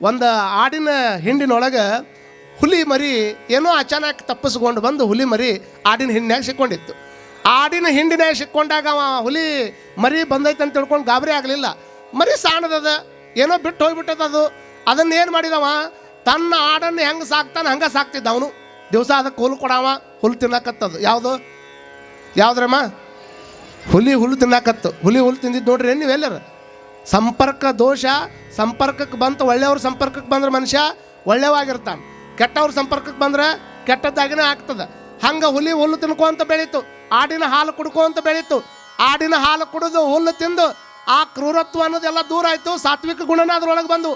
ಒಂದು ಆಡಿನ ಹಿಂಡಿನೊಳಗೆ ಹುಲಿ ಮರಿ ಏನೋ ಅಚಾನಕ್ ತಪ್ಪಿಸ್ಕೊಂಡು ಬಂದು ಹುಲಿ ಮರಿ ಆಡಿನ ಹಿಂಡಿನಾಗ ಸಿಕ್ಕೊಂಡಿತ್ತು. ಆಡಿನ ಹಿಂಡಿನಾಗ ಸಿಕ್ಕೊಂಡಾಗ ಅವ ಹುಲಿ ಮರಿ ಬಂದೈತೆ ಅಂತ ತಿಳ್ಕೊಂಡು ಗಾಬರಿ ಆಗಲಿಲ್ಲ. ಮರಿ ಸಾಣದದ, ಏನೋ ಬಿಟ್ಟು ಹೋಗ್ಬಿಟ್ಟದ ಅದು. ಅದನ್ನ ಏನು ಮಾಡಿದವ? ತನ್ನ ಆಡನ್ನು ಹೆಂಗೆ ಸಾಕ್ತಾನೆ ಹಂಗೆ ಸಾಕ್ತಿದ್ದ ಅವನು. ದಿವಸ ಅದಕ್ಕೆ ಹುಲ್ಲು ಕೊಡವ ಹುಲ್ಲು ತಿನ್ನಕತ್ತದು. ಯಾವುದು? ಯಾವುದ್ರಮ್ಮ? ಹುಲಿ ಹುಲ್ಲು ತಿನ್ನಕತ್ತು. ಹುಲಿ ಹುಲ್ಲು ತಿಂದಿದ್ದು ನೋಡ್ರಿ ನೀವು ನೀವೆಲ್ಲರ ಸಂಪರ್ಕ ದೋಷ, ಸಂಪರ್ಕಕ್ಕೆ ಬಂತು ಒಳ್ಳೆಯವ್ರ ಸಂಪರ್ಕಕ್ಕೆ ಬಂದ್ರೆ ಮನುಷ್ಯ ಒಳ್ಳೆಯವಾಗಿರ್ತಾನೆ ಕೆಟ್ಟವ್ರ ಸಂಪರ್ಕಕ್ಕೆ ಬಂದ್ರೆ ಕೆಟ್ಟದ್ದಾಗಿನೇ ಆಗ್ತದೆ. ಹಂಗೆ ಹುಲಿ ಹುಲ್ಲು ತಿನ್ಕೋಂತ ಬೆಳೀತು. ಆಡಿನ ಹಾಲು ಕುಡ್ಕೋಂತ ಬೆಳೀತು. ಆಡಿನ ಹಾಲು ಕುಡಿದು ಹುಲ್ಲು ತಿಂದು ಆ ಕ್ರೂರತ್ವ ಅನ್ನೋದೆಲ್ಲ ದೂರ ಆಯಿತು. ಸಾತ್ವಿಕ ಗುಣನ ಅದ್ರೊಳಗೆ ಬಂದು.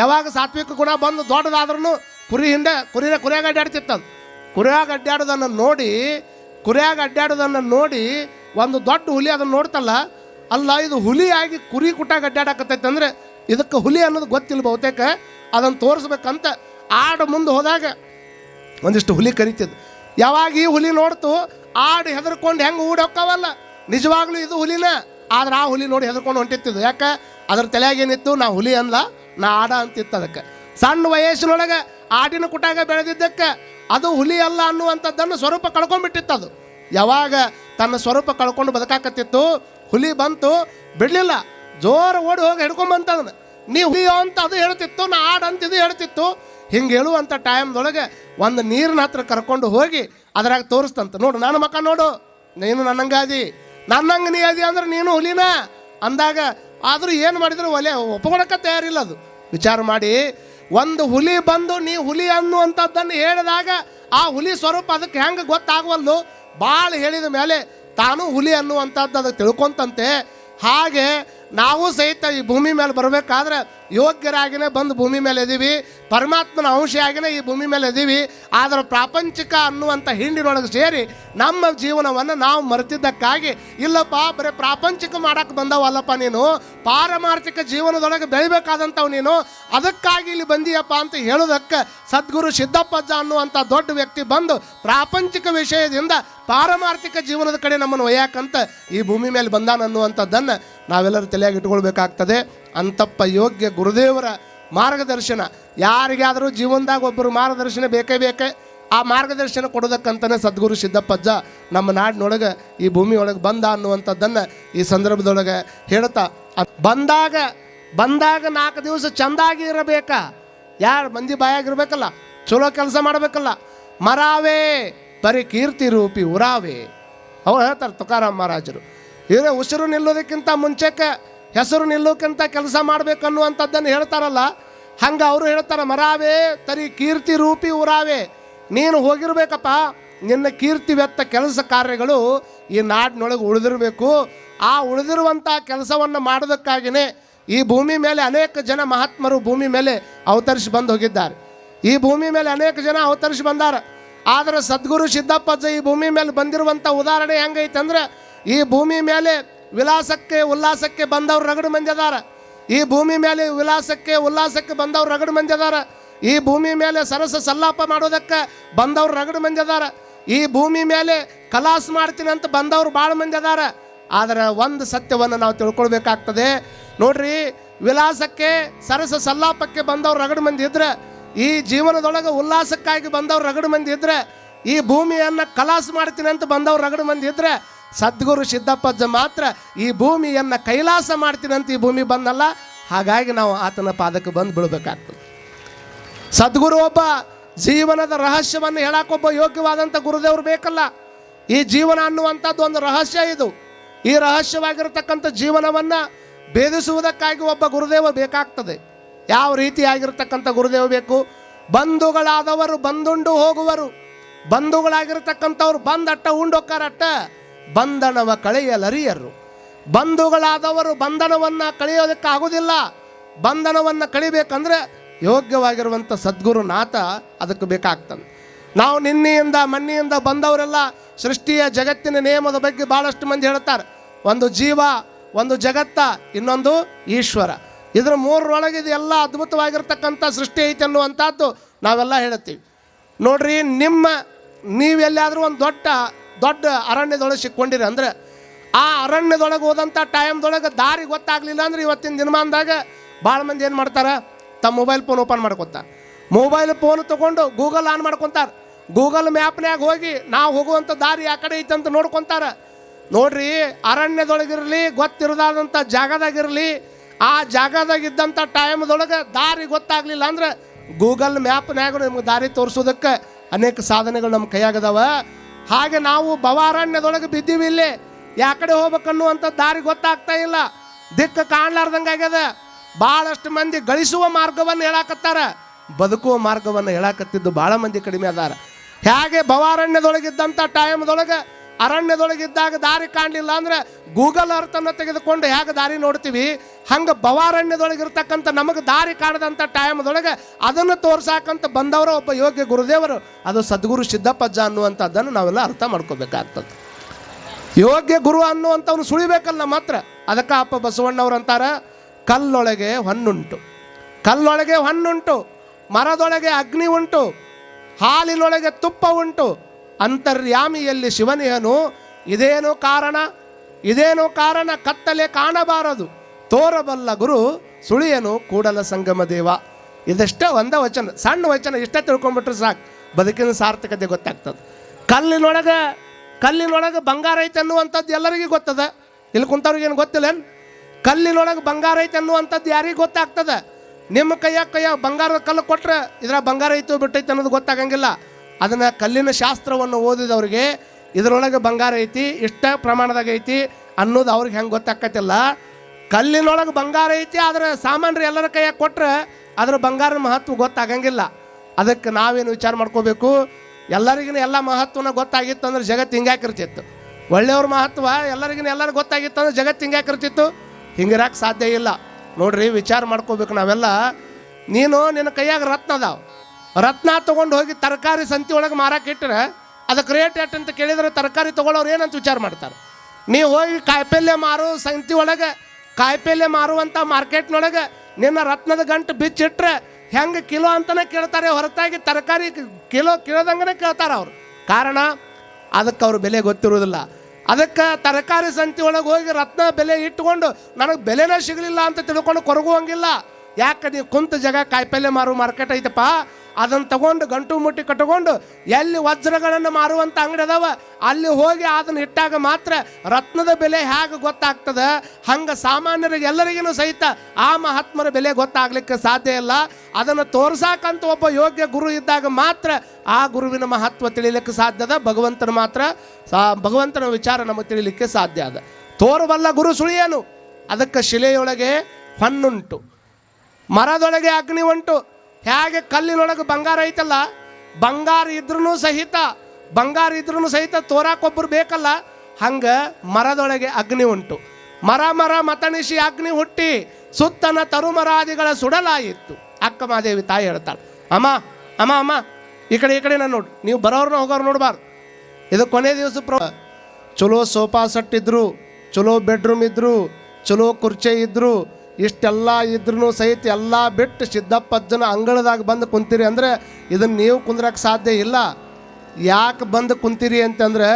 ಯಾವಾಗ ಸಾತ್ವಿಕ ಗುಣ ಬಂದು ದೊಡ್ಡದಾದ್ರೂ ಕುರಿ ಹಿಂದೆ ಕುರಿನ ಕುರಿಯಾಗ ಅಡ್ಡಾಡ್ತಿತ್ತು ಕುರಿಯಾಗ ಅಡ್ಡಾಡೋದನ್ನು ನೋಡಿ, ಕುರಿಯಾಗ ಅಡ್ಡಾಡೋದನ್ನು ನೋಡಿ ಒಂದು ದೊಡ್ಡ ಹುಲಿ ಅದನ್ನು ನೋಡ್ತಲ್ಲ ಅಲ್ಲ, ಇದು ಹುಲಿ ಆಗಿ ಕುರಿ ಕುಟ್ಟಾಗ ಅಡ್ಡಾಡಕತ್ತೈತೆ ಅಂದ್ರೆ ಇದಕ್ಕೆ ಹುಲಿ ಅನ್ನೋದು ಗೊತ್ತಿಲ್ಲ ಬಹುತೇಕ. ಅದನ್ನು ತೋರಿಸ್ಬೇಕಂತ ಆಡು ಮುಂದೆ ಹೋದಾಗ ಒಂದಿಷ್ಟು ಹುಲಿ ಕರಿತಿದ್ದು. ಯಾವಾಗ ಈ ಹುಲಿ ನೋಡ್ತು, ಆಡು ಹೆದರ್ಕೊಂಡು ಹೆಂಗೆ ಊಡಿ ಹೋಕ್ಕವಲ್ಲ ನಿಜವಾಗ್ಲೂ ಇದು ಹುಲಿನ? ಆದ್ರೆ ಆ ಹುಲಿ ನೋಡಿ ಹೆದರ್ಕೊಂಡು ಹೊಂಟಿತ್ತಿದ್ದು. ಯಾಕೆ? ಅದ್ರ ತಲೆಯಾಗ ಏನಿತ್ತು? ನಾ ಹುಲಿ ಅಲ್ಲ, ನಾ ಆಡ ಅಂತಿತ್ತು ಅದಕ್ಕೆ. ಸಣ್ಣ ವಯಸ್ಸಿನೊಳಗೆ ಆಡಿನ ಕುಟಾಗ ಬೆಳೆದಿದ್ದಕ್ಕೆ ಅದು ಹುಲಿ ಅಲ್ಲ ಅನ್ನುವಂಥದ್ದನ್ನು ಸ್ವರೂಪ ಕಳ್ಕೊಂಡ್ಬಿಟ್ಟಿತ್ತು ಅದು. ಯಾವಾಗ ತನ್ನ ಸ್ವರೂಪ ಕಳ್ಕೊಂಡು ಬದುಕಾಕತ್ತಿತ್ತು? ಹುಲಿ ಬಂತು, ಬಿಡಲಿಲ್ಲ. ಜೋರು ಓಡಿ ಹೋಗಿ ಹಿಡ್ಕೊಂಬಂತದನ್ನ ನೀ ಹುಲಿ ಅಂತ ಅದು ಹೇಳ್ತಿತ್ತು, ನಾ ಆಡ ಅಂತ ಇದು ಹೇಳ್ತಿತ್ತು. ಹಿಂಗೆ ಹೇಳುವಂಥ ಟೈಮ್ದೊಳಗೆ ಒಂದು ನೀರಿನ ಹತ್ರ ಕರ್ಕೊಂಡು ಹೋಗಿ ಅದ್ರಾಗ ತೋರಿಸ್ತಂತ ನೋಡು ನನ್ನ ಮಕ್ಕ ನೋಡು, ನೀನು ನನ್ನಂಗೆ ಅದಿ. ನನ್ನಂಗೆ ನೀ ಅದಿ ಅಂದ್ರೆ ನೀನು ಹುಲಿನ? ಅಂದಾಗ ಆದರೂ ಏನು ಮಾಡಿದ್ರು ಒಲೆ ಒಪ್ಕೊಳಕ್ಕೆ ತಯಾರಿಲ್ಲ ಅದು. ವಿಚಾರ ಮಾಡಿ, ಒಂದು ಹುಲಿ ಬಂದು ನೀ ಹುಲಿ ಅನ್ನುವಂಥದ್ದನ್ನು ಹೇಳಿದಾಗ ಆ ಹುಲಿ ಸ್ವರೂಪ ಅದಕ್ಕೆ ಹೆಂಗೆ ಗೊತ್ತಾಗವಲ್ದು? ಭಾಳ ಹೇಳಿದ ಮೇಲೆ ತಾನು ಹುಲಿ ಅನ್ನುವಂಥದ್ದು ಅದಕ್ಕೆ ತಿಳ್ಕೊಂತಂತೆ ಹಾಗೆ ನಾವು ಸಹಿತ ಈ ಭೂಮಿ ಮೇಲೆ ಬರಬೇಕಾದ್ರೆ ಯೋಗ್ಯರಾಗಿನೇ ಬಂದು ಭೂಮಿ ಮೇಲೆ ಇದೀವಿ ಪರಮಾತ್ಮನ ಅಂಶಿಯಾಗಿನೇ ಈ ಭೂಮಿ ಮೇಲೆ ಇದೀವಿ ಆದರೆ ಪ್ರಾಪಂಚಿಕ ಅನ್ನುವಂಥ ಹಿಂಡಿನೊಳಗೆ ಸೇರಿ ನಮ್ಮ ಜೀವನವನ್ನು ನಾವು ಮರೆತಿದ್ದಕ್ಕಾಗಿ, ಇಲ್ಲಪ್ಪ, ಬರೀ ಪ್ರಾಪಂಚಿಕ ಮಾಡೋಕ್ಕೆ ಬಂದವಲ್ಲಪ್ಪ ನೀನು, ಪಾರಮಾರ್ಥಿಕ ಜೀವನದೊಳಗೆ ಬೆಳಿಬೇಕಾದಂಥವು ನೀನು, ಅದಕ್ಕಾಗಿ ಇಲ್ಲಿ ಬಂದಿಯಪ್ಪ ಅಂತ ಹೇಳೋದಕ್ಕೆ ಸದ್ಗುರು ಸಿದ್ದಪ್ಪಜ್ಜ ಅನ್ನುವಂಥ ದೊಡ್ಡ ವ್ಯಕ್ತಿ ಬಂದು ಪ್ರಾಪಂಚಿಕ ವಿಷಯದಿಂದ ಪಾರಮಾರ್ಥಿಕ ಜೀವನದ ಕಡೆ ನಮ್ಮನ್ನು ಒಯ್ಯಾಕಂತ ಈ ಭೂಮಿ ಮೇಲೆ ಬಂದಾನ ಅನ್ನುವಂಥದ್ದನ್ನು ನಾವೆಲ್ಲರೂ ತಲೆಯಾಗಿ ಇಟ್ಕೊಳ್ಬೇಕಾಗ್ತದೆ. ಅಂತಪ್ಪ ಯೋಗ್ಯ ಗುರುದೇವರ ಮಾರ್ಗದರ್ಶನ. ಯಾರಿಗಾದರೂ ಜೀವನದಾಗ ಒಬ್ಬರು ಮಾರ್ಗದರ್ಶನ ಬೇಕೇ ಬೇಕೇ, ಆ ಮಾರ್ಗದರ್ಶನ ಕೊಡೋದಕ್ಕಂತಲೇ ಸದ್ಗುರು ಸಿದ್ದಪ್ಪಜ್ಜ ನಮ್ಮ ನಾಡಿನೊಳಗೆ ಈ ಭೂಮಿ ಒಳಗೆ ಬಂದ ಅನ್ನುವಂಥದ್ದನ್ನು ಈ ಸಂದರ್ಭದೊಳಗೆ ಹೇಳ್ತಾ ಬಂದಾಗ ಬಂದಾಗ ನಾಲ್ಕು ದಿವಸ ಚಂದಾಗಿ ಇರಬೇಕಾ? ಯಾರು ಮಂದಿ ಬಾಯಾಗಿರ್ಬೇಕಲ್ಲ, ಚಲೋ ಕೆಲಸ ಮಾಡಬೇಕಲ್ಲ. ಮರಾವೇ ಬರೀ ಕೀರ್ತಿ ರೂಪಿ ಉರಾವೇ. ಅವ್ರು ಹೇಳ್ತಾರೆ ತುಕಾರಾಮ್ ಮಹಾರಾಜರು ಇದ್ರೆ ಉಸಿರು ನಿಲ್ಲೋದಕ್ಕಿಂತ ಮುಂಚೆಕ್ಕೆ ಹೆಸರು ನಿಲ್ಲೋಕ್ಕಿಂತ ಕೆಲಸ ಮಾಡಬೇಕು ಅನ್ನುವಂಥದ್ದನ್ನು ಹೇಳ್ತಾರಲ್ಲ, ಹಂಗೆ ಅವರು ಹೇಳ್ತಾರೆ, ಮರಾವೇ, ತರಿ ಕೀರ್ತಿ ರೂಪಿ ಉರಾವೇ ನೀನು ಹೋಗಿರ್ಬೇಕಪ್ಪ, ನಿನ್ನ ಕೀರ್ತಿ ಕೆಲಸ ಕಾರ್ಯಗಳು ಈ ನಾಡಿನೊಳಗೆ ಉಳಿದಿರಬೇಕು. ಆ ಉಳಿದಿರುವಂಥ ಕೆಲಸವನ್ನು ಮಾಡೋದಕ್ಕಾಗಿಯೇ ಈ ಭೂಮಿ ಮೇಲೆ ಅನೇಕ ಜನ ಮಹಾತ್ಮರು ಭೂಮಿ ಮೇಲೆ ಅವತರಿಸಿ ಬಂದು ಹೋಗಿದ್ದಾರೆ. ಈ ಭೂಮಿ ಮೇಲೆ ಅನೇಕ ಜನ ಅವತರಿಸಿ ಬಂದಾರ. ಆದರೆ ಸದ್ಗುರು ಸಿದ್ದಪ್ಪಜ್ಜ ಈ ಭೂಮಿ ಮೇಲೆ ಬಂದಿರುವಂಥ ಉದಾಹರಣೆ ಹೆಂಗೈತೆ ಅಂದ್ರೆ ಈ ಭೂಮಿ ಮೇಲೆ ವಿಲಾಸಕ್ಕೆ, ಉಲ್ಲಾಸಕ್ಕೆ ಬಂದವ್ರು ರಗಡು ಮಂದಿ ಅದಾರ. ಈ ಭೂಮಿ ಮೇಲೆ ವಿಲಾಸಕ್ಕೆ, ಉಲ್ಲಾಸಕ್ಕೆ ಬಂದವ್ರು ರಗಡು ಮಂದಿ ಅದಾರ. ಈ ಭೂಮಿ ಮೇಲೆ ಸರಸ ಸಲ್ಲಾಪ ಮಾಡೋದಕ್ಕೆ ಬಂದವ್ರು ರಗಡು ಮಂದಿ ಅದಾರ. ಈ ಭೂಮಿ ಮೇಲೆ ಕಲಾಸ್ ಮಾಡ್ತೀನಿ ಅಂತ ಬಂದವ್ರು ಭಾಳ ಮಂದಿ ಅದಾರ. ಆದರೆ ಒಂದು ಸತ್ಯವನ್ನು ನಾವು ತಿಳ್ಕೊಳ್ಬೇಕಾಗ್ತದೆ. ನೋಡ್ರಿ, ವಿಲಾಸಕ್ಕೆ, ಸರಸ ಸಲ್ಲಾಪಕ್ಕೆ ಬಂದವ್ರು ರಗಡು ಮಂದಿ ಇದ್ರೆ, ಈ ಜೀವನದೊಳಗೆ ಉಲ್ಲಾಸಕ್ಕಾಗಿ ಬಂದವ್ರು ರಗಡು ಮಂದಿ ಇದ್ರೆ, ಈ ಭೂಮಿಯನ್ನು ಕಲಾಸ್ ಮಾಡ್ತೀನಿ ಅಂತ ಬಂದವ್ರು ರಗಡು ಮಂದಿ ಇದ್ರೆ ಸದ್ಗುರು ಸಿದ್ದಪ್ಪಜ್ಜ ಮಾತ್ರ ಈ ಭೂಮಿಯನ್ನು ಕೈಲಾಸ ಮಾಡ್ತೀನಂತ ಈ ಭೂಮಿ ಬಂದಲ್ಲ, ಹಾಗಾಗಿ ನಾವು ಆತನ ಪಾದಕ್ಕೆ ಬಂದು ಬಿಡಬೇಕಾಗ್ತದೆ ಸದ್ಗುರು ಒಬ್ಬ ಜೀವನದ ರಹಸ್ಯವನ್ನು ಹೇಳಕ್ಕೊಬ್ಬ ಯೋಗ್ಯವಾದಂಥ ಗುರುದೇವರು ಬೇಕಲ್ಲ. ಈ ಜೀವನ ಅನ್ನುವಂಥದ್ದು ಒಂದು ರಹಸ್ಯ ಇದು. ಈ ರಹಸ್ಯವಾಗಿರತಕ್ಕಂಥ ಜೀವನವನ್ನು ಭೇದಿಸುವುದಕ್ಕಾಗಿ ಒಬ್ಬ ಗುರುದೇವ ಬೇಕಾಗ್ತದೆ. ಯಾವ ರೀತಿಯಾಗಿರ್ತಕ್ಕಂಥ ಗುರುದೇವ ಬೇಕು? ಬಂಧುಗಳಾದವರು ಬಂದುಂಡು ಹೋಗುವರು. ಬಂಧುಗಳಾಗಿರ್ತಕ್ಕಂಥವ್ರು ಬಂದಟ್ಟ ಉಂಡೊಕ್ಕಾರಟ್ಟ ಬಂಧನವ ಕಳೆಯಲರಿಯರು. ಬಂಧುಗಳಾದವರು ಬಂಧನವನ್ನು ಕಳೆಯೋದಕ್ಕೆ ಆಗೋದಿಲ್ಲ ಬಂಧನವನ್ನು ಕಳಿಬೇಕಂದ್ರೆ ಯೋಗ್ಯವಾಗಿರುವಂಥ ಸದ್ಗುರುನಾಥ ಅದಕ್ಕೆ ಬೇಕಾಗ್ತಾನೆ. ನಾವು ನಿನ್ನೆಯಿಂದ ಮಣ್ಣಿಯಿಂದ ಬಂದವರೆಲ್ಲ ಸೃಷ್ಟಿಯ ಜಗತ್ತಿನ ನಿಯಮದ ಬಗ್ಗೆ ಭಾಳಷ್ಟು ಮಂದಿ ಹೇಳ್ತಾರೆ. ಒಂದು ಜೀವ, ಒಂದು ಜಗತ್ತ, ಇನ್ನೊಂದು ಈಶ್ವರ. ಇದರ ಮೂರರೊಳಗೆ ಇದು ಎಲ್ಲ ಅದ್ಭುತವಾಗಿರ್ತಕ್ಕಂಥ ಸೃಷ್ಟಿ ಐತೆ ಅನ್ನುವಂಥದ್ದು ನಾವೆಲ್ಲ ಹೇಳ್ತೀವಿ. ನೋಡ್ರಿ, ನಿಮ್ಮ ನೀವೆಲ್ಲಾದರೂ ಒಂದು ದೊಡ್ಡ ದೊಡ್ಡ ಅರಣ್ಯದೊಳಗೆ ಸಿಕ್ಕೊಂಡಿರಿ ಅಂದ್ರೆ ಆ ಅರಣ್ಯದೊಳಗೆ ಹೋದಂಥ ಟೈಮ್ದೊಳಗೆ ದಾರಿ ಗೊತ್ತಾಗಲಿಲ್ಲ ಅಂದ್ರೆ ಇವತ್ತಿನ ದಿನಮಾನದಾಗ ಭಾಳ ಮಂದಿ ಏನು ಮಾಡ್ತಾರೆ? ತಮ್ಮ ಮೊಬೈಲ್ ಫೋನ್ ಓಪನ್ ಮಾಡ್ಕೊತಾರೆ. ಮೊಬೈಲ್ ಫೋನ್ ತೊಗೊಂಡು ಗೂಗಲ್ ಆನ್ ಮಾಡ್ಕೊತಾರೆ. ಗೂಗಲ್ ಮ್ಯಾಪ್ನ್ಯಾಗ ಹೋಗಿ ನಾವು ಹೋಗುವಂಥ ದಾರಿ ಆ ಕಡೆ ಐತೆ ಅಂತ ನೋಡ್ಕೊತಾರೆ. ನೋಡ್ರಿ, ಅರಣ್ಯದೊಳಗಿರಲಿ, ಗೊತ್ತಿರದಾದಂಥ ಜಾಗದಾಗಿರಲಿ, ಆ ಜಾಗದಾಗಿದ್ದಂಥ ಟೈಮ್ದೊಳಗೆ ದಾರಿ ಗೊತ್ತಾಗಲಿಲ್ಲ ಅಂದ್ರೆ ಗೂಗಲ್ ಮ್ಯಾಪ್ನ್ಯಾಗ ನಿಮ್ಗೆ ದಾರಿ ತೋರಿಸೋದಕ್ಕೆ ಅನೇಕ ಸಾಧನೆಗಳು ನಮ್ಮ ಕೈಯಾಗದಾವ. ಹಾಗೆ ನಾವು ಭವಾರಣ್ಯದೊಳಗೆ ಬಿದ್ದೀವಿ ಇಲ್ಲಿ. ಯಾ ಕಡೆ ಹೋಗ್ಬೇಕನ್ನುವಂಥ ದಾರಿ ಗೊತ್ತಾಗ್ತಾ ಇಲ್ಲ. ದಿಕ್ಕು ಕಾಣ್ಲಾರ್ದಂಗೆ ಆಗ್ಯದ. ಭಾಳಷ್ಟು ಮಂದಿ ಗಳಿಸುವ ಮಾರ್ಗವನ್ನು ಹೇಳಾಕತ್ತಾರ. ಬದುಕುವ ಮಾರ್ಗವನ್ನು ಹೇಳಾಕತ್ತಿದ್ದು ಭಾಳ ಮಂದಿ ಕಡಿಮೆ ಅದಾರ. ಹೇಗೆ ಭವಾರಣ್ಯದೊಳಗಿದ್ದಂಥ ಟೈಮ್ದೊಳಗೆ ಅರಣ್ಯದೊಳಗಿದ್ದಾಗ ದಾರಿ ಕಾಣಲಿಲ್ಲ ಅಂದ್ರೆ ಗೂಗಲ್ ಅರ್ಥನ್ನು ತೆಗೆದುಕೊಂಡು ಹೇಗೆ ದಾರಿ ನೋಡ್ತೀವಿ? ಹಂಗೆ ಭವಾರಣ್ಯದೊಳಗಿರ್ತಕ್ಕಂಥ ನಮಗೆ ದಾರಿ ಕಾಣದಂಥ ಟೈಮ್ದೊಳಗೆ ಅದನ್ನು ತೋರ್ಸಾಕಂತ ಬಂದವರು ಒಬ್ಬ ಯೋಗ್ಯ ಗುರುದೇವರು. ಅದು ಸದ್ಗುರು ಸಿದ್ದಪ್ಪಜ್ಜ ಅನ್ನುವಂಥದ್ದನ್ನು ನಾವೆಲ್ಲ ಅರ್ಥ ಮಾಡ್ಕೋಬೇಕಾಗ್ತದೆ. ಯೋಗ್ಯ ಗುರು ಅನ್ನುವಂಥವ್ನು ಸುಳಿಬೇಕಲ್ಲ ಮಾತ್ರ. ಅದಕ್ಕೆ ಅಪ್ಪ ಬಸವಣ್ಣವ್ರು ಅಂತಾರೆ, ಕಲ್ಲೊಳಗೆ ಹೊನ್ನುಂಟು. ಕಲ್ಲೊಳಗೆ ಹೊನ್ನುಂಟು. ಮರದೊಳಗೆ ಅಗ್ನಿ ಉಂಟು. ಹಾಲಿನೊಳಗೆ ತುಪ್ಪ ಉಂಟು. ಅಂತರ್ಯಾಮಿಯಲ್ಲಿ ಶಿವನಿಯನು ಇದೇನು ಕಾರಣ ಇದೇನು ಕಾರಣ ಕತ್ತಲೆ ಕಾಣಬಾರದು. ತೋರಬಲ್ಲ ಗುರು ಸುಳಿಯನು ಕೂಡಲ ಸಂಗಮ ದೇವ. ಇದಷ್ಟೇ ಒಂದ ವಚನ, ಸಣ್ಣ ವಚನ, ಇಷ್ಟೇ ತಿಳ್ಕೊಂಡ್ಬಿಟ್ರೆ ಸಾಕು. ಬದುಕಿನ ಸಾರ್ಥಕತೆ ಗೊತ್ತಾಗ್ತದೆ. ಕಲ್ಲಿನೊಳಗೆ ಕಲ್ಲಿನೊಳಗೆ ಬಂಗಾರ ಐತೆ ಅನ್ನುವಂಥದ್ದು ಎಲ್ಲರಿಗೂ ಗೊತ್ತದ? ಇಲ್ಲಿ ಕುಂತವ್ರಿಗೇನು ಗೊತ್ತಿಲ್ಲೇನು ಕಲ್ಲಿನೊಳಗೆ ಬಂಗಾರ ಐತೆ ಅನ್ನುವಂಥದ್ದು ಯಾರಿಗೆ ಗೊತ್ತಾಗ್ತದೆ? ನಿಮ್ಮ ಕೈಯಾಗ ಕೈಯ ಬಂಗಾರದ ಕಲ್ಲು ಕೊಟ್ಟರೆ ಇದರ ಬಂಗಾರ ಐತು ಬಿಟ್ಟೈತೆ ಅನ್ನೋದು ಗೊತ್ತಾಗಂಗಿಲ್ಲ. ಅದನ್ನು ಕಲ್ಲಿನ ಶಾಸ್ತ್ರವನ್ನು ಓದಿದವ್ರಿಗೆ ಇದರೊಳಗೆ ಬಂಗಾರ ಐತಿ, ಇಷ್ಟ ಪ್ರಮಾಣದಾಗ ಐತಿ ಅನ್ನೋದು ಅವ್ರಿಗೆ ಹೆಂಗೆ ಗೊತ್ತಾಕತಿಲ್ಲ ಕಲ್ಲಿನೊಳಗೆ ಬಂಗಾರ ಐತಿ, ಆದರೆ ಸಾಮಾನ್ಯರು ಎಲ್ಲರ ಕೈಯಾಗ ಕೊಟ್ಟರೆ ಅದರ ಬಂಗಾರದ ಮಹತ್ವ ಗೊತ್ತಾಗಂಗಿಲ್ಲ. ಅದಕ್ಕೆ ನಾವೇನು ವಿಚಾರ ಮಾಡ್ಕೋಬೇಕು? ಎಲ್ಲರಿಗಿನ ಎಲ್ಲ ಮಹತ್ವನ ಗೊತ್ತಾಗಿತ್ತು ಅಂದ್ರೆ ಜಗತ್ತು ಹಿಂಗಾಕಿರ್ತಿತ್ತು ಒಳ್ಳೆಯವ್ರ ಮಹತ್ವ ಎಲ್ಲರಿಗಿನ ಎಲ್ಲರೂ ಗೊತ್ತಾಗಿತ್ತು ಅಂದ್ರೆ ಜಗತ್ತು ಹಿಂಗಾಕಿರ್ತಿತ್ತು ಹಿಂಗಿರಕ್ಕೆ ಸಾಧ್ಯ ಇಲ್ಲ. ನೋಡ್ರಿ, ವಿಚಾರ ಮಾಡ್ಕೋಬೇಕು ನಾವೆಲ್ಲ. ನೀನು ನಿನ್ನ ಕೈಯಾಗ ರತ್ನ ಅದಾವ. ರತ್ನ ತೊಗೊಂಡು ಹೋಗಿ ತರಕಾರಿ ಸಂತಿ ಒಳಗೆ ಮಾರಕ್ಕೆ ಇಟ್ಟರೆ ಅದಕ್ಕೆ ರೇಟ್ ಎಷ್ಟು ಅಂತ ಕೇಳಿದರೆ ತರಕಾರಿ ತೊಗೊಳೋರು ಏನಂತ ವಿಚಾರ ಮಾಡ್ತಾರೆ. ನೀವು ಹೋಗಿ ಕಾಯಿಪಲ್ಯ ಮಾರೋ, ಸಂತಿ ಒಳಗೆ ಕಾಯಿಪಲ್ಯ ಮಾರುವಂಥ ಮಾರ್ಕೆಟ್ನೊಳಗೆ ನಿನ್ನ ರತ್ನದ ಗಂಟು ಬಿಚ್ಚಿಟ್ರೆ ಹೆಂಗೆ ಕಿಲೋ ಅಂತಲೇ ಕೇಳ್ತಾರೆ, ಹೊರತಾಗಿ ತರಕಾರಿ ಕಿಲೋ ಕಿಲೋದಂಗನೇ ಕೇಳ್ತಾರೆ ಅವರು. ಕಾರಣ ಅದಕ್ಕೆ ಅವ್ರ ಬೆಲೆ ಗೊತ್ತಿರೋದಿಲ್ಲ ಅದಕ್ಕೆ ತರಕಾರಿ ಸಂತಿ ಒಳಗೆ ಹೋಗಿ ರತ್ನ ಬೆಲೆ ಇಟ್ಕೊಂಡು ನನಗೆ ಬೆಲೆನೇ ಸಿಗಲಿಲ್ಲ ಅಂತ ತಿಳ್ಕೊಂಡು ಕೊರಗುವಂಗಿಲ್ಲ. ಯಾಕೆ ನೀವು ಕುಂತ ಜಾಗ ಕಾಯಿಪಲ್ಯ ಮಾರುವ ಮಾರ್ಕೆಟ್ ಐತಪ್ಪ? ಅದನ್ನು ತಗೊಂಡು ಗಂಟು ಮುಟ್ಟಿ ಕಟ್ಕೊಂಡು ಎಲ್ಲಿ ವಜ್ರಗಳನ್ನು ಮಾರುವಂಥ ಅಂಗಡಿ ಅದಾವ, ಅಲ್ಲಿ ಹೋಗಿ ಅದನ್ನು ಇಟ್ಟಾಗ ಮಾತ್ರ ರತ್ನದ ಬೆಲೆ ಹೇಗೆ ಗೊತ್ತಾಗ್ತದೆ? ಹಂಗೆ ಸಾಮಾನ್ಯರಿಗೆ ಎಲ್ಲರಿಗೂ ಸಹಿತ ಆ ಮಹಾತ್ಮರ ಬೆಲೆ ಗೊತ್ತಾಗ್ಲಿಕ್ಕೆ ಸಾಧ್ಯ ಇಲ್ಲ. ಅದನ್ನು ತೋರ್ಸಾಕಂತ ಒಬ್ಬ ಯೋಗ್ಯ ಗುರು ಇದ್ದಾಗ ಮಾತ್ರ ಆ ಗುರುವಿನ ಮಹತ್ವ ತಿಳಿಲಿಕ್ಕೆ ಸಾಧ್ಯದ ಭಗವಂತನ ಮಾತ್ರ ಭಗವಂತನ ವಿಚಾರ ನಮಗೆ ತಿಳಿಲಿಕ್ಕೆ ಸಾಧ್ಯ ಅದ. ತೋರಬಲ್ಲ ಗುರು ಸುಳಿಯನು? ಅದಕ್ಕೆ ಶಿಲೆಯೊಳಗೆ ಹಣ್ಣುಂಟು ಮರದೊಳಗೆ ಅಗ್ನಿ ಉಂಟು ಹೇಗೆ ಕಲ್ಲಿನೊಳಗೆ ಬಂಗಾರ ಐತಲ್ಲ? ಬಂಗಾರ ಇದ್ರೂ ಸಹಿತ, ಬಂಗಾರ ಇದ್ರೂ ಸಹಿತ ತೋರಾಕೊಬ್ಬರು ಬೇಕಲ್ಲ? ಹಂಗೆ ಮರದೊಳಗೆ ಅಗ್ನಿ ಉಂಟು. ಮರ ಮರ ಮತಣಿಸಿ ಅಗ್ನಿ ಹುಟ್ಟಿ ಸುತ್ತನ ತರುಮರಾದಿಗಳ ಸುಡಲಾಯಿತ್ತು ಅಕ್ಕ ಮಹಾದೇವಿ ತಾಯಿ ಹೇಳ್ತಾಳೆ, ಅಮ್ಮ ಅಮ್ಮ ಅಮ್ಮ, ಈ ಕಡೆ ಈ ಕಡೆ ನಾನು ನೋಡು. ನೀವು ಬರೋರ್ನ ಹೋಗೋರು ನೋಡಬಾರ್ದು. ಇದು ಕೊನೆ ದಿವಸ ಪ್ರ ಚಲೋ ಸೋಫಾ ಸೆಟ್ ಇದ್ರು, ಚಲೋ ಬೆಡ್ರೂಮ್ ಇದ್ರು, ಚಲೋ ಕುರ್ಚೆ ಇದ್ರು ಇಷ್ಟೆಲ್ಲ ಇದ್ರೂ ಸಹಿತ ಎಲ್ಲ ಬಿಟ್ಟು ಸಿದ್ದಪ್ಪಜ್ಜನ ಅಂಗಳದಾಗ ಬಂದು ಕುಂತೀರಿ ಅಂದರೆ ಇದನ್ನು ನೀವು ಕುಂದ್ರಕ್ಕೆ ಸಾಧ್ಯ ಇಲ್ಲ. ಯಾಕೆ ಬಂದು ಕುಂತೀರಿ ಅಂತಂದ್ರೆ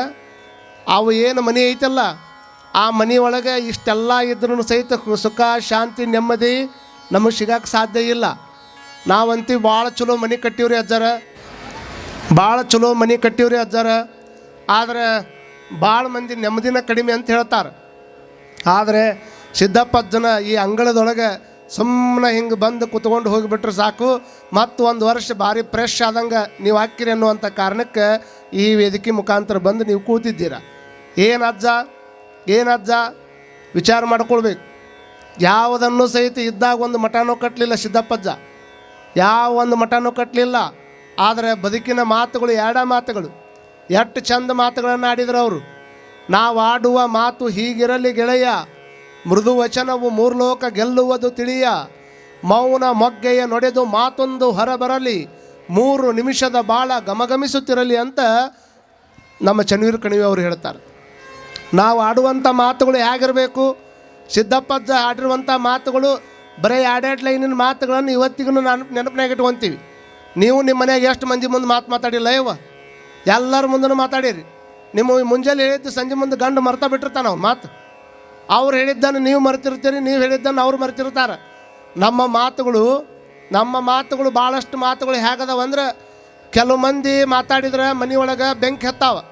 ಅವು ಏನು ಮನೆ ಐತಲ್ಲ, ಆ ಮನೆ ಒಳಗೆ ಇಷ್ಟೆಲ್ಲ ಇದ್ರೂ ಸಹಿತ ಸುಖ, ಶಾಂತಿ, ನೆಮ್ಮದಿ ನಮಗೆ ಸಿಗಕ್ಕೆ ಸಾಧ್ಯ ಇಲ್ಲ. ನಾವಂತೀವಿ ಭಾಳ ಚಲೋ ಮನೆ ಕಟ್ಟಿವ್ರಿ ಅಜ್ಜಾರ. ಭಾಳ ಚಲೋ ಮನೆ ಕಟ್ಟಿವ್ರಿ ಅಜ್ಜಾರ. ಆದರೆ ಭಾಳ ಮಂದಿ ನೆಮ್ಮದಿನ ಕಡಿಮೆ ಅಂತ ಹೇಳ್ತಾರೆ. ಆದರೆ ಸಿದ್ದಪ್ಪಜ್ಜನ ಈ ಅಂಗಳದೊಳಗೆ ಸುಮ್ಮನೆ ಹಿಂಗೆ ಬಂದು ಕುತ್ಕೊಂಡು ಹೋಗಿಬಿಟ್ರೆ ಸಾಕು. ಮತ್ತು ಒಂದು ವರ್ಷ ಭಾರಿ ಫ್ರೆಶ್ ಆದಂಗೆ ನೀವು ಹಾಕಿರಿ ಅನ್ನುವಂಥ ಕಾರಣಕ್ಕೆ ಈ ವೇದಿಕೆ ಮುಖಾಂತರ ಬಂದು ನೀವು ಕೂತಿದ್ದೀರ. ಏನು ಅಜ್ಜ? ಏನು ಅಜ್ಜ? ವಿಚಾರ ಮಾಡ್ಕೊಳ್ಬೇಕು. ಯಾವುದನ್ನು ಸಹಿತ ಇದ್ದಾಗ ಒಂದು ಮಠನೂ ಕಟ್ಟಲಿಲ್ಲ ಸಿದ್ದಪ್ಪಜ್ಜ. ಯಾವ ಒಂದು ಮಠನೂ ಕಟ್ಟಲಿಲ್ಲ ಆದರೆ ಬದುಕಿನ ಮಾತುಗಳು, ಎರಡ ಮಾತುಗಳು, ಎಷ್ಟು ಚಂದ ಮಾತುಗಳನ್ನು ಆಡಿದ್ರು ಅವರು. ನಾವು ಆಡುವ ಮಾತು ಹೀಗಿರಲಿ ಗೆಳೆಯ. ಮೃದು ವಚನವು ಮೂರ್ಲೋಕ ಗೆಲ್ಲುವುದು ತಿಳಿಯ. ಮೌನ ಮೊಗ್ಗೆಯ ನೊಡೆದು ಮಾತೊಂದು ಹೊರಬರಲಿ. ಮೂರು ನಿಮಿಷದ ಬಾಳ ಗಮಗಮಿಸುತ್ತಿರಲಿ ಅಂತ ನಮ್ಮ ಚನ್ನವೀರ ಕಣಿವೆ ಅವರು ಹೇಳ್ತಾರೆ. ನಾವು ಆಡುವಂಥ ಮಾತುಗಳು ಹೇಗಿರಬೇಕು? ಸಿದ್ದಪ್ಪಜ್ಜ ಆಡಿರುವಂಥ ಮಾತುಗಳು, ಬರೀ ಎರಡೆರಡು ಲೈನಿನ ಮಾತುಗಳನ್ನು ಇವತ್ತಿಗೂ ನಾನು ನೆನಪಿನಾಗ ಇಟ್ಕೊತೀವಿ. ನೀವು ನಿಮ್ಮ ಮನ್ಯಾಗ ಎಷ್ಟು ಮಂದಿ ಮುಂದೆ ಮಾತು ಮಾತಾಡಿಲ್ಲ ಇವ ಎಲ್ಲರ ಮುಂದೂ ಮಾತಾಡಿರಿ. ನಿಮ್ಮ ಮುಂಜಾನೆ ಹೇಳಿದ್ದು ಸಂಜೆ ಮುಂದೆ ಗಂಡು ಮರ್ತಾ ಬಿಟ್ಟಿರ್ತಾನೆ ಅವ್ನು ಮಾತು. ಅವ್ರು ಹೇಳಿದ್ದನ್ನು ನೀವು ಮರೆತಿರ್ತೀರಿ ನೀವು ಹೇಳಿದ್ದನ್ನು ಅವ್ರು ಮರೆತಿರ್ತಾರೆ ನಮ್ಮ ಮಾತುಗಳು ನಮ್ಮ ಮಾತುಗಳು ಭಾಳಷ್ಟು ಮಾತುಗಳು ಹೇಗದವ ಅಂದ್ರೆ ಕೆಲವು ಮಂದಿ ಮಾತಾಡಿದ್ರೆ ಮನೆಯೊಳಗೆ ಬೆಂಕಿ ಹತ್ತಾವ.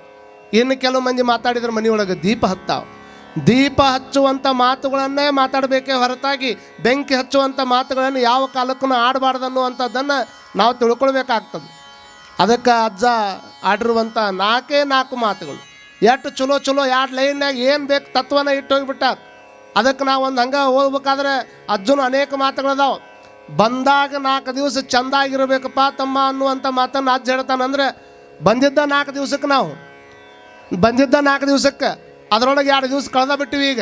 ಇನ್ನು ಕೆಲವು ಮಂದಿ ಮಾತಾಡಿದ್ರೆ ಮನೆಯೊಳಗೆ ದೀಪ ಹತ್ತಾವ. ದೀಪ ಹಚ್ಚುವಂಥ ಮಾತುಗಳನ್ನೇ ಮಾತಾಡಬೇಕೇ ಹೊರತಾಗಿ ಬೆಂಕಿ ಹಚ್ಚುವಂಥ ಮಾತುಗಳನ್ನು ಯಾವ ಕಾಲಕ್ಕೂ ಆಡಬಾರ್ದು ಅನ್ನುವಂಥದ್ದನ್ನು ನಾವು ತಿಳ್ಕೊಳ್ಬೇಕಾಗ್ತದೆ. ಅದಕ್ಕೆ ಅಜ್ಜ ಆಡಿರುವಂಥ ನಾಲ್ಕೇ ನಾಲ್ಕು ಮಾತುಗಳು. ಎಷ್ಟು ಚಲೋ ಚಲೋ ಎರಡು ಲೈನ್ನಾಗ ಏನು ಬೇಕು ತತ್ವನ ಇಟ್ಟು ಹೋಗ್ಬಿಟ್ಟಾರ ಅದಕ್ಕೆ ನಾವು ಒಂದು ಹಂಗೆ ಓದ್ಬೇಕಾದ್ರೆ ಅಜ್ಜನ ಅನೇಕ ಮಾತುಗಳಿದಾವೆ. ಬಂದಾಗ ನಾಲ್ಕು ದಿವಸ ಚೆಂದಾಗಿರಬೇಕಪ್ಪ ತಮ್ಮ ಅನ್ನುವಂಥ ಮಾತನ್ನು ಅಜ್ಜ ಹೇಳ್ತಾನಂದ್ರೆ, ಬಂದಿದ್ದ ನಾಲ್ಕು ದಿವಸಕ್ಕೆ ನಾವು. ಬಂದಿದ್ದ ನಾಲ್ಕು ದಿವಸಕ್ಕೆ ಅದರೊಳಗೆ ಎರಡು ದಿವಸ ಕಳೆದ ಬಿಟ್ಟಿವಿ ಈಗ.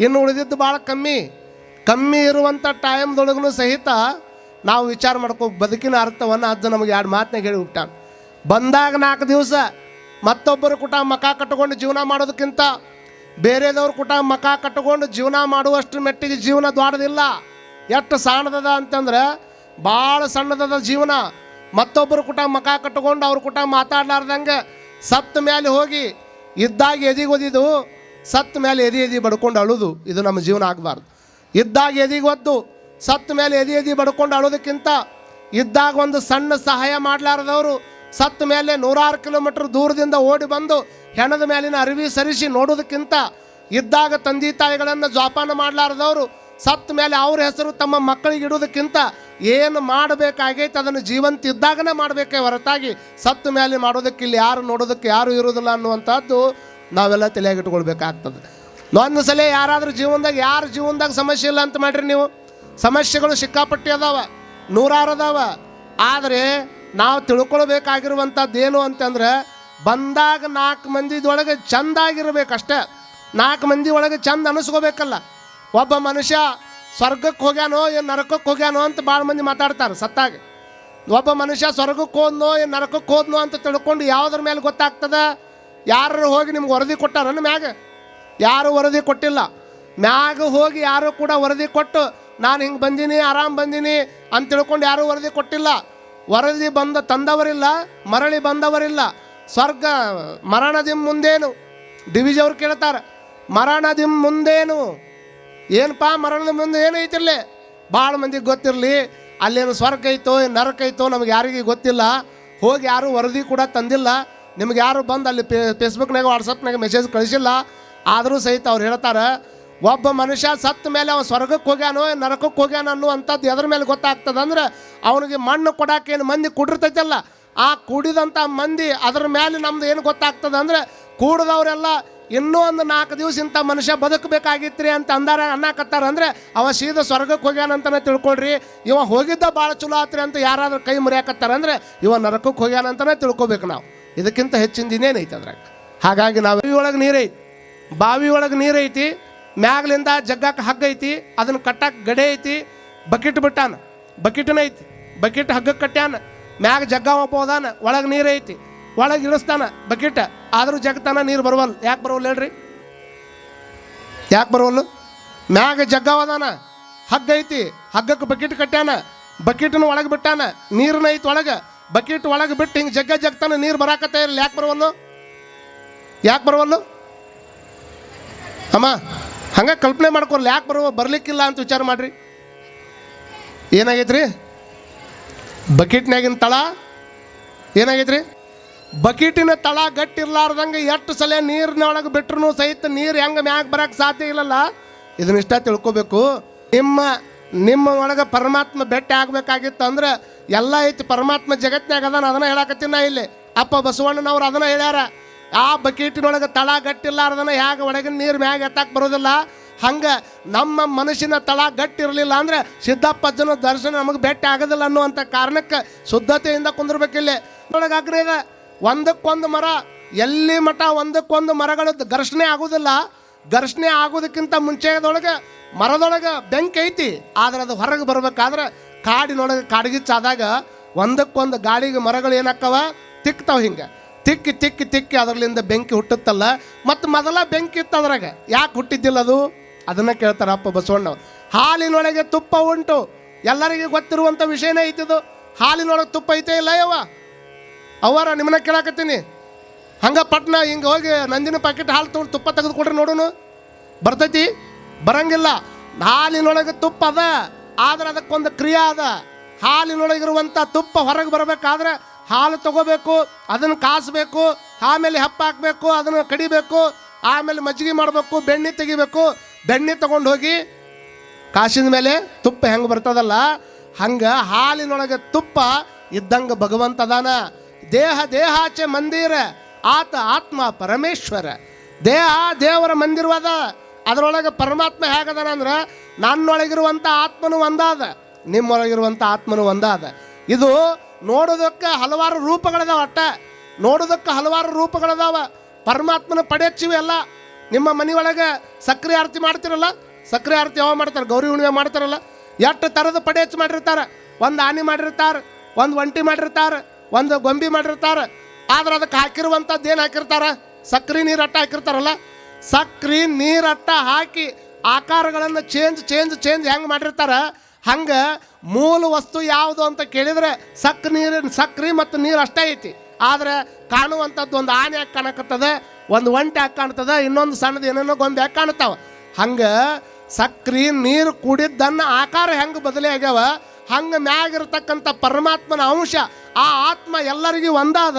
ಇನ್ನು ಉಳಿದಿದ್ದು ಭಾಳ ಕಮ್ಮಿ. ಕಮ್ಮಿ ಇರುವಂಥ ಟೈಮ್ದೊಳಗೂ ಸಹಿತ ನಾವು ವಿಚಾರ ಮಾಡ್ಕೋ ಬದುಕಿನ ಅರ್ಥವನ್ನು ಅಜ್ಜ ನಮಗೆ ಎರಡು ಮಾತನ್ನ ಹೇಳಿಬಿಟ್ಟ ಬಂದಾಗ ನಾಲ್ಕು ದಿವಸ ಮತ್ತೊಬ್ಬರು ಕೂಟ ಮಕ ಕಟ್ಟಿಕೊಂಡು ಜೀವನ ಮಾಡೋದಕ್ಕಿಂತ ಬೇರೆದವ್ರ ಕೂಟ ಮಕ ಕಟ್ಟಿಕೊಂಡು ಜೀವನ ಮಾಡುವಷ್ಟು ಮೆಟ್ಟಿಗೆ ಜೀವನ ದ್ವಾಡದಿಲ್ಲ ಎಷ್ಟು ಸಣ್ಣದದ ಅಂತಂದ್ರೆ ಭಾಳ ಸಣ್ಣದದ ಜೀವನ. ಮತ್ತೊಬ್ಬರು ಕೂಟ ಮಕ ಕಟ್ಟಿಕೊಂಡು ಅವ್ರ ಕೂಟ ಮಾತಾಡ್ಲಾರ್ದಂಗೆ ಸತ್ತ ಮೇಲೆ ಹೋಗಿ ಇದ್ದಾಗ ಎದಿಗೆ ಒದಿದು ಸತ್ತ ಮೇಲೆ ಎದಿ ಎದಿ ಬಡ್ಕೊಂಡು ಅಳುದು. ಇದು ನಮ್ಮ ಜೀವನ ಆಗಬಾರ್ದು. ಇದ್ದಾಗ ಎದಿಗೆ ಒದ್ದು ಸತ್ತ ಮೇಲೆ ಎದಿ ಎದಿ ಬಡ್ಕೊಂಡು ಅಳೋದಕ್ಕಿಂತ ಇದ್ದಾಗ ಒಂದು ಸಣ್ಣ ಸಹಾಯ ಮಾಡಲಾರದವರು ಸತ್ತ ಮೇಲೆ ನೂರಾರು ಕಿಲೋಮೀಟ್ರ್ ದೂರದಿಂದ ಓಡಿ ಬಂದು ಹೆಣದ ಮೇಲಿನ ಅರಿವಿ ಸರಿಸಿ ನೋಡೋದಕ್ಕಿಂತ ಇದ್ದಾಗ ತಂದೆ ತಾಯಿಗಳನ್ನು ಜೋಪಾನ ಮಾಡಲಾರದವರು ಸತ್ತ ಮೇಲೆ ಅವ್ರ ಹೆಸರು ತಮ್ಮ ಮಕ್ಕಳಿಗೆ ಇಡೋದಕ್ಕಿಂತ ಏನು ಮಾಡಬೇಕಾಗೈತೆ ಅದನ್ನು ಜೀವಂತ ಇದ್ದಾಗನೇ ಮಾಡಬೇಕೇ ಹೊರತಾಗಿ ಸತ್ತ ಮೇಲೆ ಮಾಡೋದಕ್ಕೆ ಇಲ್ಲಿ ಯಾರು ನೋಡೋದಕ್ಕೆ ಯಾರು ಇರೋದಿಲ್ಲ ಅನ್ನುವಂಥದ್ದು ನಾವೆಲ್ಲ ತಲೆಯಾಗಿ ಇಟ್ಕೊಳ್ಬೇಕಾಗ್ತದೆ ಒಂದು ಸಲ ಯಾರಾದರೂ ಜೀವನದಾಗ, ಯಾರ ಜೀವನದಾಗ ಸಮಸ್ಯೆ ಇಲ್ಲ ಅಂತ ಮಾಡಿರಿ ನೀವು. ಸಮಸ್ಯೆಗಳು ಸಿಕ್ಕಾಪಟ್ಟಿ ಅದಾವ, ನೂರಾರು ಅದಾವ. ಆದರೆ ನಾವು ತಿಳ್ಕೊಳ್ಬೇಕಾಗಿರುವಂಥದ್ದು ಏನು ಅಂತಂದ್ರೆ ಬಂದಾಗ ನಾಲ್ಕು ಮಂದಿದೊಳಗೆ ಚಂದಾಗಿರ್ಬೇಕಷ್ಟೇ. ನಾಲ್ಕು ಮಂದಿ ಒಳಗೆ ಚಂದ ಅನಿಸ್ಕೋಬೇಕಲ್ಲ. ಒಬ್ಬ ಮನುಷ್ಯ ಸ್ವರ್ಗಕ್ಕೆ ಹೋಗ್ಯಾನೋ, ಏನು ನರಕಕ್ಕೆ ಹೋಗ್ಯಾನೋ ಅಂತ ಭಾಳ ಮಂದಿ ಮಾತಾಡ್ತಾರೆ ಸತ್ತಾಗ. ಒಬ್ಬ ಮನುಷ್ಯ ಸ್ವರ್ಗಕ್ಕೆ ಹೋದ್ನೋ, ಏನು ನರಕಕ್ಕೆ ಹೋದ್ನೋ ಅಂತ ತಿಳ್ಕೊಂಡು ಯಾವುದ್ರ ಮೇಲೆ ಗೊತ್ತಾಗ್ತದೆ? ಯಾರು ಹೋಗಿ ನಿಮ್ಗೆ ವರದಿ ಕೊಟ್ಟಾರನ್ನ ಮ್ಯಾಗ? ಯಾರು ವರದಿ ಕೊಟ್ಟಿಲ್ಲ? ಮ್ಯಾಗ ಹೋಗಿ ಯಾರು ಕೂಡ ವರದಿ ಕೊಟ್ಟು, ನಾನು ಹಿಂಗೆ ಬಂದೀನಿ, ಆರಾಮ್ ಬಂದೀನಿ ಅಂತ ತಿಳ್ಕೊಂಡು ಯಾರೂ ವರದಿ ಕೊಟ್ಟಿಲ್ಲ? ವರದಿ ಬಂದ ತಂದವರಿಲ್ಲ, ಮರಳಿ ಬಂದವರಿಲ್ಲ. ಸ್ವರ್ಗ ಮರಣದಿಮ್ ಮುಂದೇನು? ಡಿವಿಜ್ ಅವ್ರು ಕೇಳ್ತಾರೆ, ಮರಣದಿಮ್ ಮುಂದೇನು? ಏನಪ್ಪಾ ಮರಣದ ಮುಂದೆ ಏನು ಐತಿರ್ಲಿ? ಭಾಳ ಮಂದಿಗೆ ಗೊತ್ತಿರಲಿ, ಅಲ್ಲೇನು ಸ್ವರ್ಗ ಐತೋ, ನರಕ ಐತೋ ನಮ್ಗೆ ಯಾರಿಗೂ ಗೊತ್ತಿಲ್ಲ. ಹೋಗಿ ಯಾರು ವರದಿ ಕೂಡ ತಂದಿಲ್ಲ. ನಿಮ್ಗೆ ಯಾರು ಬಂದು ಅಲ್ಲಿ ಫೇಸ್ಬುಕ್ನಾಗ ವಾಟ್ಸಪ್ನಾಗ ಮೆಸೇಜ್ ಕಳಿಸಿಲ್ಲ. ಆದರೂ ಸಹಿತ ಅವ್ರು ಹೇಳ್ತಾರೆ ಒಬ್ಬ ಮನುಷ್ಯ ಸತ್ತ ಮೇಲೆ ಅವ ಸ್ವರ್ಗಕ್ಕೆ ಹೋಗ್ಯಾನೋ, ನರಕಕ್ಕೆ ಹೋಗ್ಯಾನ ಅನ್ನುವಂಥದ್ದು ಎದ್ರ ಮೇಲೆ ಗೊತ್ತಾಗ್ತದೆ ಅಂದ್ರೆ ಅವನಿಗೆ ಮಣ್ಣು ಏನು ಮಂದಿ ಕುಡಿರ್ತೈತಲ್ಲ, ಆ ಕುಡಿದಂಥ ಮಂದಿ ಅದ್ರ ಮೇಲೆ ನಮ್ದು ಏನು ಗೊತ್ತಾಗ್ತದೆ ಅಂದ್ರೆ ಕೂಡಿದವರೆಲ್ಲ ಇನ್ನೂ ಒಂದು ನಾಲ್ಕು ದಿವಸ ಇಂಥ ಮನುಷ್ಯ ಬದುಕಬೇಕಾಗಿತ್ರಿ ಅಂತ ಅಂದಾರ ಅನ್ನಕತ್ತಾರ ಅಂದ್ರೆ ಅವ ಸೀದಾ ಸ್ವರ್ಗಕ್ಕೆ ಹೋಗ್ಯಾನಂತನೇ ತಿಳ್ಕೊಳ್ರಿ, ಇವ ಹೋಗಿದ್ದ ಭಾಳ ಚಲೋ ಆತ್ರಿ ಅಂತ ಯಾರಾದ್ರೂ ಕೈ ಮುರಿಯಾಕತ್ತಾರ ಅಂದ್ರೆ ಇವ ನರಕಕ್ಕೆ ಹೋಗ್ಯಾನಂತನೇ ತಿಳ್ಕೊಬೇಕು ನಾವು. ಇದಕ್ಕಿಂತ ಹೆಚ್ಚಿನ ಇನ್ನೇನೈತೆ ಅದ್ರಾಗ? ಹಾಗಾಗಿ ನಾವು ಒಳಗೆ ನೀರೈತಿ. ಬಾವಿ ಒಳಗೆ ನೀರೈತಿ. ಮ್ಯಾಗ್ಲಿಂದ ಜಗ್ಗಕ್ಕೆ ಹಗ್ಗ ಐತಿ, ಅದನ್ನ ಕಟ್ಟಕ್ಕೆ ಗಡೆ ಐತಿ, ಬಕೆಟ್ ಬಿಟ್ಟಾನ, ಬಕೆಟ್ನ ಐತಿ, ಬಕೆಟ್ ಹಗ್ಗಕ್ಕೆ ಕಟ್ಟ್ಯಾನ, ಮ್ಯಾಗ ಜಗ್ಗ ಹೋದಾನ ಒಳಗೆ ನೀರು ಐತಿ, ಒಳಗೆ ಇಳಿಸ್ತಾನ ಬಕೆಟ್, ಆದರೂ ಜಗ್ತಾನ ನೀರು ಬರವಲ್ಲ. ಯಾಕೆ ಬರವಲ್ಲ ಹೇಳ್ರಿ? ಯಾಕೆ ಬರವಲ್ಲು? ಮ್ಯಾಗ ಜಗ್ಗ ಹೋದಾನ ಹಗ್ಗ ಐತಿ, ಹಗ್ಗಕ್ಕೆ ಬಕೆಟ್ ಕಟ್ಟ್ಯಾನ, ಬಕೆಟ್ನ ಒಳಗೆ ಬಿಟ್ಟಾನ ನೀರನ್ನ ಐತಿ ಒಳಗೆ, ಬಕೆಟ್ ಒಳಗೆ ಬಿಟ್ಟು ಹಿಂಗೆ ಜಗ್ಗ ಜಗ್ತಾನ ನೀರು ಬರಾಕತ್ತ ಇರಲಿ ಯಾಕೆ ಬರವಲ್ಲು? ಯಾಕೆ ಬರವಲ್ಲು? ಅಮ್ಮ ಹಂಗೆ ಕಲ್ಪನೆ ಮಾಡ್ಕೊಲ್ಲ ಯಾಕೆ ಬರುವ ಬರ್ಲಿಕ್ಕಿಲ್ಲ ಅಂತ ವಿಚಾರ ಮಾಡ್ರಿ. ಏನಾಗೈತ್ರಿ? ಬಕೆಟ್ನಾಗಿನ ತಳ, ಏನಾಗೈತ್ರಿ? ಬಕೆಟಿನ ತಳ ಗಟ್ಟಿರ್ಲಾರ್ದಂಗೆ ಎಷ್ಟು ಸಲ ನೀರಿನೊಳಗೆ ಬಿಟ್ರೂ ಸಹಿತ ನೀರು ಹೆಂಗೆ ಮ್ಯಾಗ ಬರಕ್ಕೆ ಸಾಧ್ಯ ಇಲ್ಲಲ್ಲ? ಇದನ್ನ ಇಷ್ಟ ತಿಳ್ಕೊಬೇಕು. ನಿಮ್ಮ ನಿಮ್ಮ ಒಳಗೆ ಪರಮಾತ್ಮ ಭೇಟಿ ಆಗಬೇಕಾಗಿತ್ತು ಅಂದ್ರೆ ಎಲ್ಲ ಐತಿ, ಪರಮಾತ್ಮ ಜಗತ್ನಾಗ ಅದಾನ, ಅದನ್ನ ಹೇಳಕತ್ತೀನಿ ನಾ ಇಲ್ಲಿ. ಅಪ್ಪ ಬಸವಣ್ಣನವ್ರು ಅದನ್ನ ಹೇಳ್ಯಾರ. ಆ ಬಕೆಟಿನೊಳಗೆ ತಳ ಗಟ್ಟಿರ್ಲಾರ್ದನ ಹೇಗೆ ಒಳಗಿನ ನೀರು ಮ್ಯಾಗ ಎತ್ತಕ್ಕೆ ಬರೋದಿಲ್ಲ. ಹಂಗೆ ನಮ್ಮ ಮನಸ್ಸಿನ ತಳ ಗಟ್ಟಿರಲಿಲ್ಲ ಅಂದ್ರೆ ಸಿದ್ದಪ್ಪಜ್ಜನ ದರ್ಶನ ನಮಗೆ ಭೇಟಿ ಆಗೋದಿಲ್ಲ ಅನ್ನುವಂಥ ಕಾರಣಕ್ಕೆ ಶುದ್ಧತೆಯಿಂದ ಕುಂದಿರ್ಬೇಕಿಲ್ಲ. ಒಳಗೆ ಅಗ್ನಿ ಇದೆ ಒಂದಕ್ಕೊಂದು ಮರ, ಎಲ್ಲಿ ಮಠ ಒಂದಕ್ಕೊಂದು ಮರಗಳು ಘರ್ಷಣೆ ಆಗೋದಿಲ್ಲ. ಘರ್ಷಣೆ ಆಗೋದಕ್ಕಿಂತ ಮುಂಚೆದೊಳಗೆ ಮರದೊಳಗೆ ಬೆಂಕಿ ಐತಿ, ಆದ್ರೆ ಅದು ಹೊರಗೆ ಬರ್ಬೇಕಾದ್ರೆ ಕಾಡಿನೊಳಗೆ ಕಾಡ್ಗಿಚ್ಚಾದಾಗ ಒಂದಕ್ಕೊಂದು ಗಾಳಿಗೆ ಮರಗಳು ಏನಾಕ್ಕವ? ತಿಕ್ತಾವ ಹಿಂಗೆ. ತಿಕ್ಕಿ ತಿಕ್ಕಿ ತಿಕ್ಕಿ ಅದರಲ್ಲಿಂದ ಬೆಂಕಿ ಹುಟ್ಟುತ್ತಲ್ಲ. ಮತ್ತು ಮೊದಲ ಬೆಂಕಿ ಇತ್ತು ಅದ್ರಾಗ. ಯಾಕೆ ಹುಟ್ಟಿದ್ದಿಲ್ಲ ಅದು? ಅದನ್ನು ಕೇಳ್ತಾರೆ ಅಪ್ಪ ಬಸವಣ್ಣ ಹಾಲಿನೊಳಗೆ ತುಪ್ಪ ಉಂಟು. ಎಲ್ಲರಿಗೆ ಗೊತ್ತಿರುವಂಥ ವಿಷಯನೇ ಐತಿದು ಹಾಲಿನೊಳಗೆ ತುಪ್ಪ ಐತೆ ಇಲ್ಲ ಯವ ಅವರ ನಿಮ್ಮನ್ನ ಕೇಳಾಕತ್ತೀನಿ. ಹಂಗೆ ಪಟ್ನ ಹಿಂಗೆ ಹೋಗಿ ನಂದಿನ ಪ್ಯಾಕೆಟ್ ಹಾಲು ತೊಗೊಂಡು ತುಪ್ಪ ತೆಗೆದುಕೊಡ್ರಿ ನೋಡೋಣ ಬರ್ತೈತಿ? ಬರಂಗಿಲ್ಲ. ಹಾಲಿನೊಳಗೆ ತುಪ್ಪ ಅದ. ಆದ್ರೆ ಅದಕ್ಕೊಂದು ಕ್ರಿಯೆ ಅದ. ಹಾಲಿನೊಳಗಿರುವಂಥ ತುಪ್ಪ ಹೊರಗೆ ಬರಬೇಕಾದ್ರೆ ಹಾಲು ತಗೋಬೇಕು, ಅದನ್ನು ಕಾಸಬೇಕು, ಆಮೇಲೆ ಹಾಕಬೇಕು, ಅದನ್ನು ಕಡಿಬೇಕು, ಆಮೇಲೆ ಮಜ್ಜಿಗೆ ಮಾಡಬೇಕು, ಬೆಣ್ಣೆ ತೆಗಿಬೇಕು, ಬೆಣ್ಣೆ ತಗೊಂಡು ಹೋಗಿ ಕಾಸಿನ ಮೇಲೆ ತುಪ್ಪ ಹೆಂಗೆ ಬರ್ತದಲ್ಲ, ಹಂಗೆ ಹಾಲಿನೊಳಗೆ ತುಪ್ಪ ಇದ್ದಂಗೆ ಭಗವಂತ ಅದಾನ. ದೇಹ ದೇಹಾಚೆ ಮಂದಿರ, ಆತ ಆತ್ಮ ಪರಮೇಶ್ವರ. ದೇಹ, ದೇವರ ಮಂದಿರವಾದ ಅದರೊಳಗೆ ಪರಮಾತ್ಮ ಹೇಗದಾನ ಅಂದ್ರೆ ನನ್ನೊಳಗಿರುವಂಥ ಆತ್ಮನು ಒಂದಾದ ನಿಮ್ಮೊಳಗಿರುವಂಥ ಆತ್ಮನು ಒಂದಾದ. ಇದು ನೋಡೋದಕ್ಕೆ ಹಲವಾರು ರೂಪಗಳಿದಾವೆ ಅಟ್ಟ. ನೋಡೋದಕ್ಕೆ ಹಲವಾರು ರೂಪಗಳಿದಾವೆ. ಪರಮಾತ್ಮನ ಪಡೆಯಚ್ಚಿವೆ ಅಲ್ಲ ನಿಮ್ಮ ಮನೆಯೊಳಗೆ ಸಕ್ಕರೆ ಆರತಿ ಮಾಡ್ತಿರಲ್ಲ? ಸಕ್ಕರೆ ಆರತಿ ಯಾವ ಮಾಡ್ತಾರೆ? ಗೌರಿ ಹುಣ್ಣಿಮೆ ಮಾಡ್ತಾರಲ್ಲ? ಎಷ್ಟು ಥರದ ಪಡೆ ಹೆಚ್ಚು ಮಾಡಿರ್ತಾರೆ? ಒಂದು ಆನೆ ಮಾಡಿರ್ತಾರೆ, ಒಂದು ಒಂಟಿ ಮಾಡಿರ್ತಾರೆ, ಒಂದು ಗೊಂಬಿ ಮಾಡಿರ್ತಾರೆ. ಆದ್ರೆ ಅದಕ್ಕೆ ಹಾಕಿರುವಂಥದ್ದು ಏನು ಹಾಕಿರ್ತಾರೆ? ಸಕ್ರೆ ನೀರು ಅಟ್ಟ ಹಾಕಿರ್ತಾರಲ್ಲ? ಸಕ್ರೆ ನೀರಟ್ಟ ಹಾಕಿ ಆಕಾರಗಳನ್ನು ಚೇಂಜ್ ಚೇಂಜ್ ಚೇಂಜ್ ಹೆಂಗೆ ಮಾಡಿರ್ತಾರೆ? ಹಂಗೆ ಮೂಲ ವಸ್ತು ಯಾವುದು ಅಂತ ಕೇಳಿದರೆ ಸಕ್ ನೀರಿನ ಸಕ್ರಿ ಮತ್ತು ನೀರು ಅಷ್ಟೇ ಐತಿ. ಆದ್ರೆ ಕಾಣುವಂಥದ್ದು ಒಂದು ಆನೆ ಯಾಕೆ ಕಾಣಕತ್ತದೆ? ಒಂದು ಒಂಟೆ ಯಾಕೆ ಕಾಣ್ತದೆ ಇನ್ನೊಂದು ಸಣ್ಣದು ಏನೇನೋ ಗೊಂಬೆ ಯಾಕೆ ಕಾಣ್ತಾವ ಹಂಗೆ ಸಕ್ರಿ, ನೀರು ಕುಡಿದ್ದನ್ನು ಆಕಾರ ಹೆಂಗೆ ಬದಲಿ ಆಗ್ಯಾವ? ಹಂಗೆ ಮ್ಯಾಗಿರ್ತಕ್ಕಂಥ ಪರಮಾತ್ಮನ ಅಂಶ ಆ ಆತ್ಮ ಎಲ್ಲರಿಗೂ ಒಂದಾದ,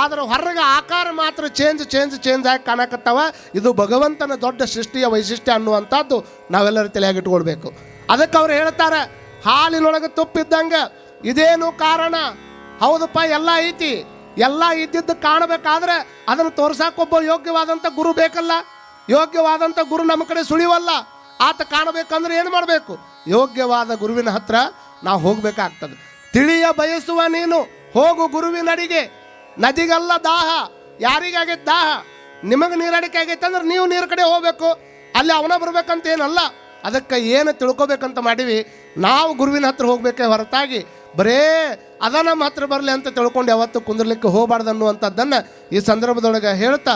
ಆದ್ರೆ ಹೊರಗೆ ಆಕಾರ ಮಾತ್ರ ಚೇಂಜ್ ಚೇಂಜ್ ಚೇಂಜ್ ಆಗಿ ಕಾಣಕತ್ತವ. ಇದು ಭಗವಂತನ ದೊಡ್ಡ ಸೃಷ್ಟಿಯ ವೈಶಿಷ್ಟ್ಯ ಅನ್ನುವಂಥದ್ದು ನಾವೆಲ್ಲರೂ ತಲೆಯಾಗಿಟ್ಕೊಳ್ಬೇಕು ಅದಕ್ಕೆ ಅವ್ರು ಹೇಳ್ತಾರೆ ಹಾಲಿನೊಳಗೆ ತುಪ್ಪಿದ್ದಂಗೆ ಇದೇನು ಕಾರಣ? ಹೌದಪ್ಪ, ಎಲ್ಲ ಐತಿ. ಎಲ್ಲ ಇದ್ದಿದ್ದು ಕಾಣಬೇಕಾದ್ರೆ ಅದನ್ನು ತೋರ್ಸಾಕೊಬ್ಬ ಯೋಗ್ಯವಾದಂಥ ಗುರು ಬೇಕಲ್ಲ. ಯೋಗ್ಯವಾದಂಥ ಗುರು ನಮ್ಮ ಕಡೆ ಸುಳಿವಲ್ಲ. ಆತ ಕಾಣಬೇಕಂದ್ರೆ ಏನು ಮಾಡಬೇಕು? ಯೋಗ್ಯವಾದ ಗುರುವಿನ ಹತ್ರ ನಾವು ಹೋಗಬೇಕಾಗ್ತದೆ. ತಿಳಿಯ ಬಯಸುವ ನೀನು, ಹೋಗು ಗುರುವಿನಡಿಗೆ. ನದಿಗಲ್ಲ ದಾಹ. ಯಾರಿಗಾಗೈತೆ ದಾಹ? ನಿಮಗೆ ನೀರಡಿಕೆ ಆಗೈತೆ ಅಂದ್ರೆ ನೀವು ನೀರು ಕಡೆ ಹೋಗ್ಬೇಕು. ಅಲ್ಲಿ ಅವನ ಬರ್ಬೇಕಂತ ಏನಲ್ಲ ಅದಕ್ಕೆ ಏನು ತಿಳ್ಕೊಬೇಕಂತ ಮಾಡೀವಿ. ನಾವು ಗುರುವಿನ ಹತ್ರ ಹೋಗ್ಬೇಕೇ ಹೊರತಾಗಿ ಬರೇ ಅದ ನಮ್ಮ ಹತ್ರ ಬರಲಿ ಅಂತ ತಿಳ್ಕೊಂಡು ಯಾವತ್ತು ಕುಂದಿರ್ಲಿಕ್ಕೆ ಹೋಗಬಾರ್ದು ಅನ್ನುವಂಥದ್ದನ್ನು ಈ ಸಂದರ್ಭದೊಳಗೆ ಹೇಳ್ತಾ